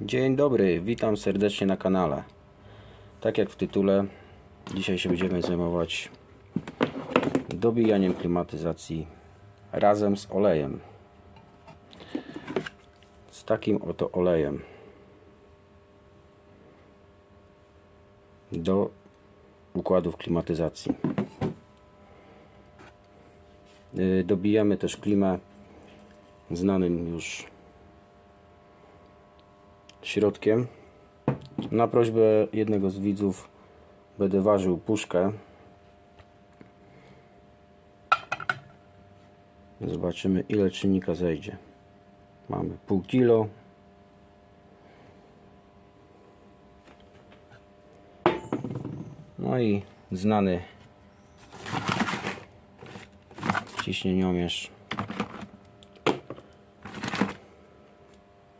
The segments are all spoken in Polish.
Dzień dobry, witam serdecznie na kanale. Tak jak w tytule, dzisiaj się będziemy zajmować dobijaniem klimatyzacji razem z olejem. Z takim oto olejem. Do układów klimatyzacji. Yy, Dobijamy też klimę znanym już środkiem. Na prośbę jednego z widzów będę ważył puszkę. Zobaczymy ile czynnika zejdzie. Mamy pół kilo. No i znany ciśnieniomierz.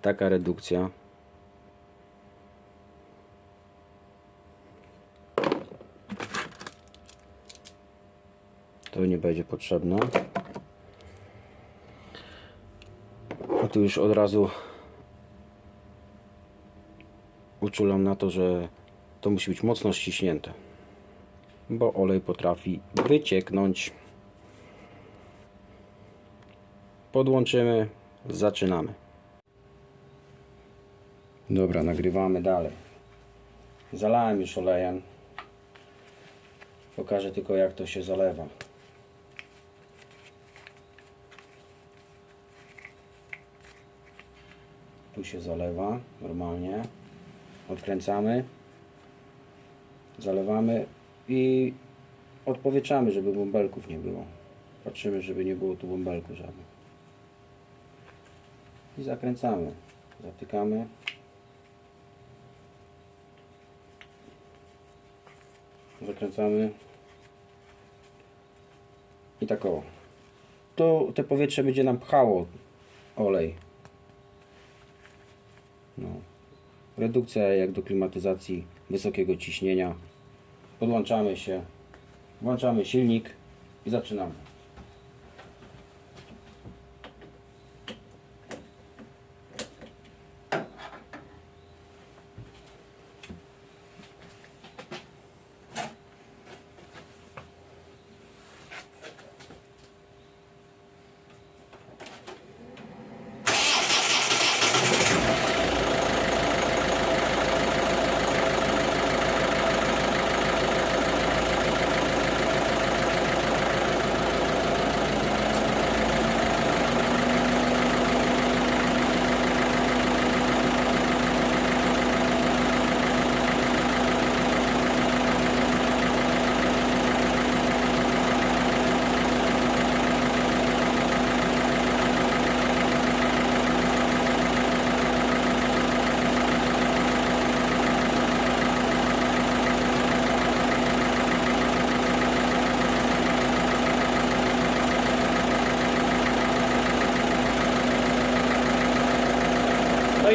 Taka redukcja to nie będzie potrzebne. A tu już od razu uczulam na to, że to musi być mocno ściśnięte, bo olej potrafi wycieknąć. Podłączymy, zaczynamy. Dobra, nagrywamy dalej. Zalałem już olejem. Pokażę tylko jak to się zalewa. Tu się zalewa normalnie. Odkręcamy. Zalewamy i odpowietrzamy, żeby bąbelków nie było. Patrzymy, żeby nie było tu bąbelku żadnych. I zakręcamy. Zatykamy. Zakręcamy. I tak o. Tu te powietrze będzie nam pchało olej. No. Redukcja jak do klimatyzacji wysokiego ciśnienia. Podłączamy się. Włączamy silnik i zaczynamy.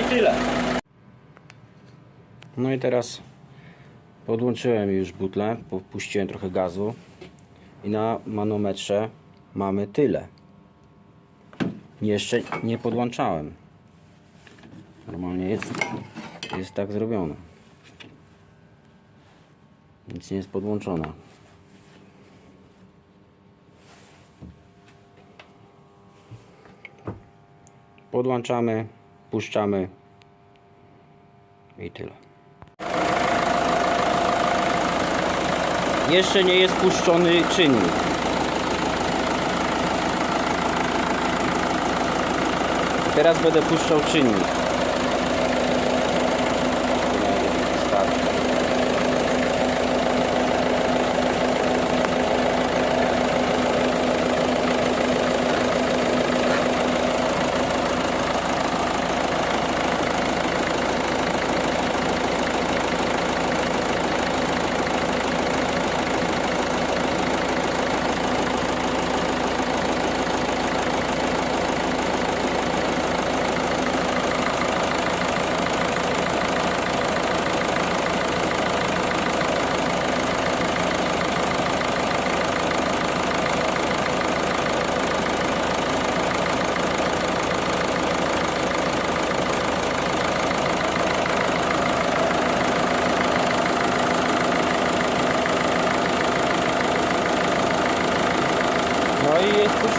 I tyle. No i teraz podłączyłem już butlę, puściłem trochę gazu i na manometrze mamy tyle. Jeszcze nie podłączałem. Normalnie jest, jest tak zrobione. Nic nie jest podłączone. Podłączamy, puszczamy i tyle. Jeszcze nie jest puszczony czynnik. Teraz będę puszczał czynnik.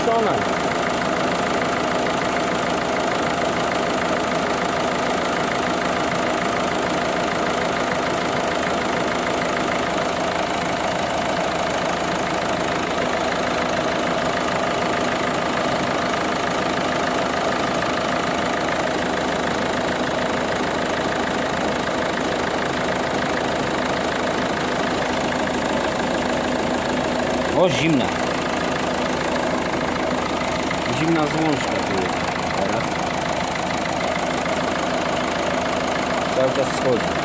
Oczyszczone. O, zimna. Zimna złączka tu jest teraz. Cały czas schodzi.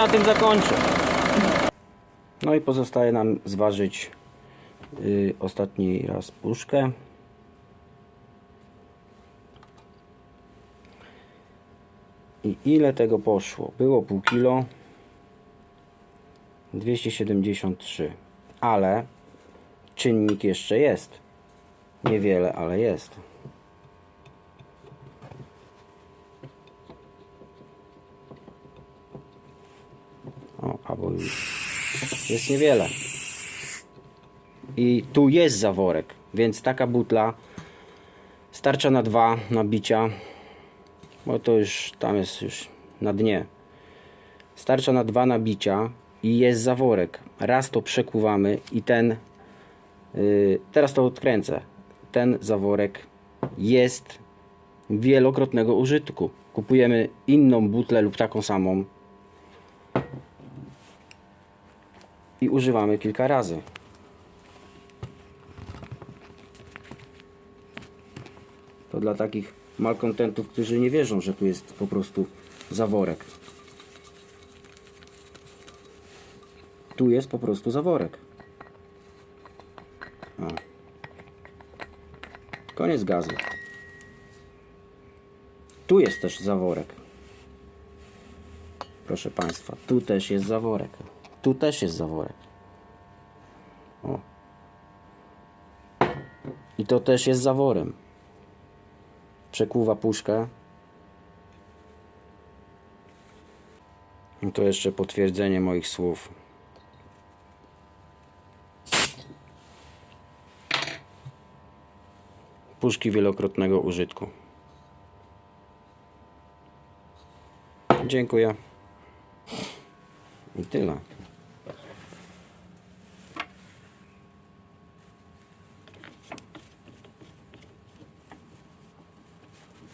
Na tym zakończę. No i pozostaje nam zważyć y, ostatni raz puszkę. I ile tego poszło? Było pół kilo. 273. Ale czynnik jeszcze jest. Niewiele, ale jest. O, albo już jest niewiele. I tu jest zaworek, więc taka butla starcza na dwa nabicia, bo to już tam jest już na dnie. Starcza na dwa nabicia i jest zaworek. Raz to przekuwamy i ten, yy, teraz to odkręcę. Ten zaworek jest wielokrotnego użytku. Kupujemy inną butlę lub taką samą i używamy kilka razy. To dla takich malkontentów, którzy nie wierzą, że tu jest po prostu zaworek. Tu jest po prostu zaworek. Koniec gazu. Tu jest też zaworek. Proszę Państwa, tu też jest zaworek. Tu też jest zaworek. O. I to też jest zaworem. Przekłuwa puszkę. I to jeszcze potwierdzenie moich słów. Puszki wielokrotnego użytku. Dziękuję. I tyle.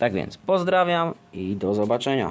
Tak więc pozdrawiam i do zobaczenia.